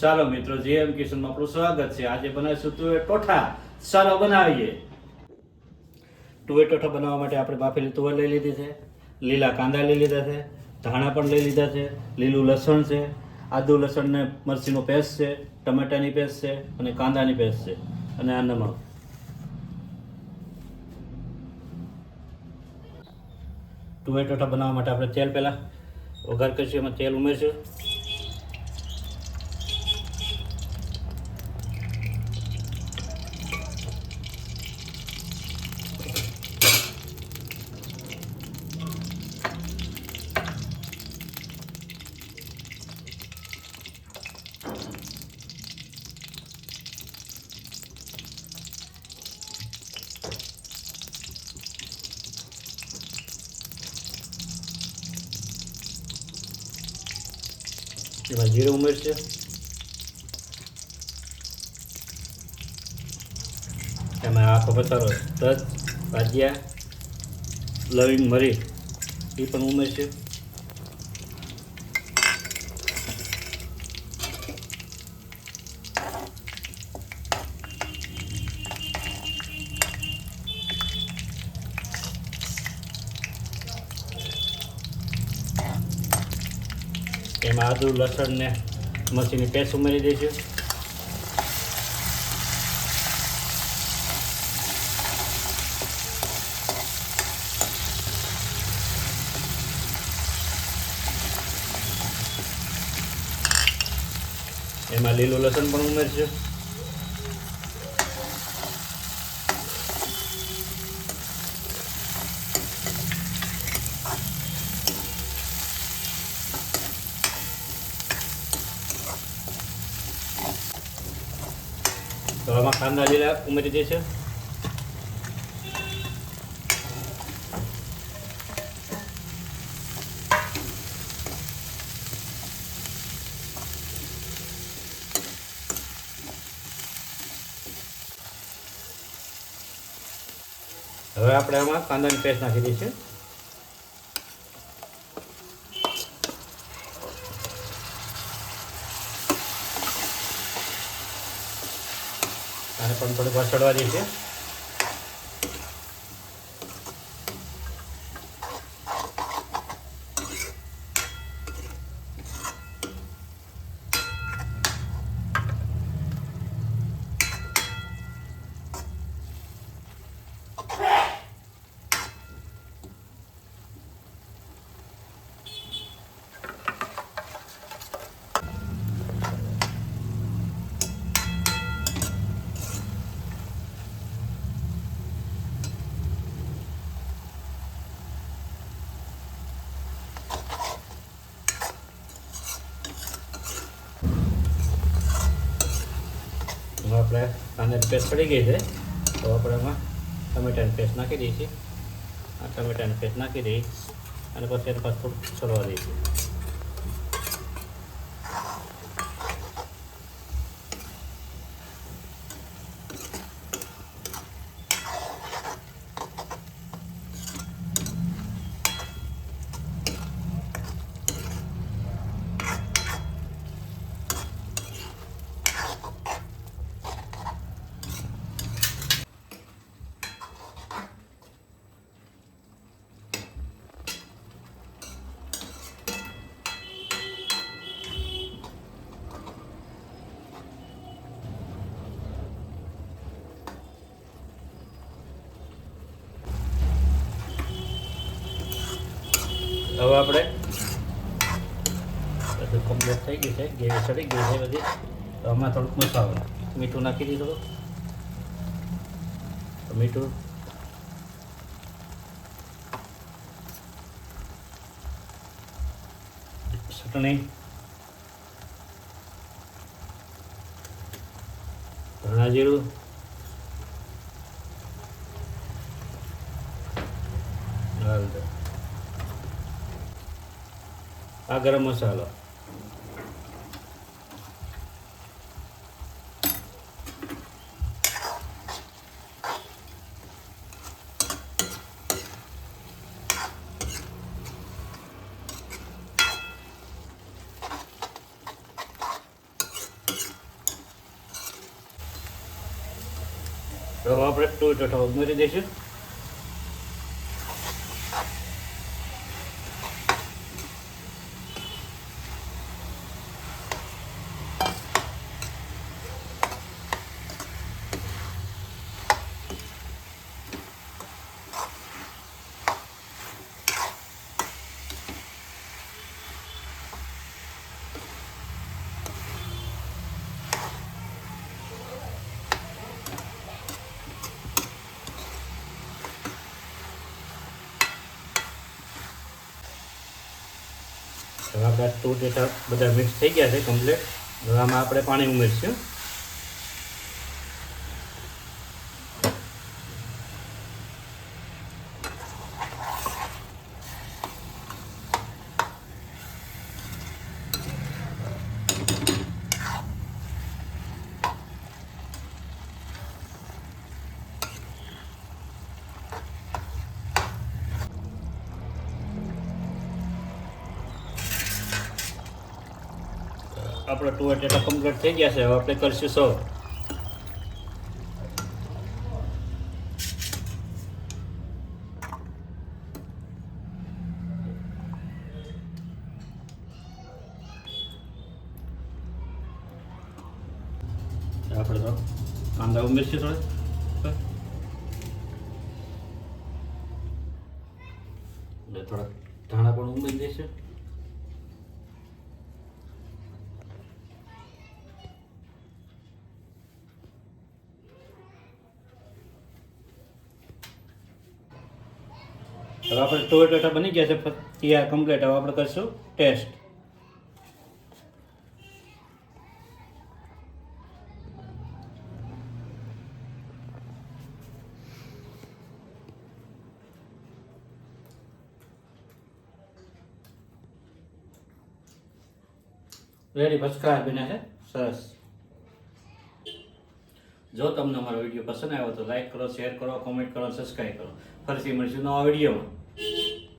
ચાલો મિત્રો જીએમ કિશનમાં આપણું સ્વાગત છે. આજે બનાવીશું તુવેર ટોઠા. ચાલો બનાવીએ. તુવેર ટોઠા બનાવવા માટે આપણે બાફેલી તુવર લઈ લીધી છે, લીલા કાંદા લઈ લીધા છે, ધાણા પણ લઈ લીધા છે, લીલું લસણ છે, આદુ લસણ ને મરચીનો પેસ્ટ છે, ટમેટાની પેસ્ટ છે અને કાંદાની પેસ્ટ છે. અને આ નમક. ટુવે ટોઠા બનાવવા માટે આપણે તેલ પહેલાં વઘાર કરીશું, એમાં તેલ ઉમેરશું. એમાં જીરું ઉમેરશે એમાં આખો પસારો તજ ભાજિયા લવિંગ મરી એ પણ ઉમેરશે. એમાં આદુ લસણ ને મરચીની પેસ્ટ ઉમેરી દઈશું એમાં લીલું લસણ પણ ઉમેરશું આમાં કાંદા લીલા ઉમેરી દેશે હવે આપણે આમાં કાંદાની પેસ્ટ નાખી દઈશું. આને પણ થોડીક વાર ચડવા દઈશું હવે આપણે આને પેસ્ટ પડી ગઈ છે, તો આપણે એમાં ટમેટાની પેસ્ટ નાખી દઈશું આ ટમેટાની પેસ્ટ નાખી દઈએ અને પછી એને પાછું છોડવા ચડવા દઈશું હવે આપણે બધું કમ્પ્લીટ થઈ ગયું છે ગેવી ચડી ગઈ છે બધી. તો થોડુંક મસાલો. મીઠું નાખી દીધું મીઠું. ચટણી. ધાણા જીરું હળદર આ ગરમ મસાલો. તો આપણે ટોમેટો ઉમેરી દઈશું. હવે આપણા ટુ ડેટા બધા મિક્સ થઈ ગયા છે કમ્પ્લીટ હવે આમાં આપણે પાણી ઉમેરીશું. આપણા ટુ ડેટા કમ્પ્લીટ થઈ ગયા છે, હવે આપણે કરીશું સર્વ આપણે તો કાંદા ઉમેરશું થોડા. એટલે થોડા ધાણા પણ ઉમેરી દઈશું હવે આપણે ટોમેટોટા બની ગયા છે તૈયાર કમ્પ્લીટ હવે આપણે કરીશું ટેસ્ટ રેડી ફર્સ્ટ બને છે સરસ. જો તમને અમારો વીડિયો પસંદ આવ્યો તો લાઈક કરો શેર કરો કોમેન્ટ કરો સબસ્ક્રાઈબ કરો. ફરીથી મળીશું નવા વિડીયોમાં.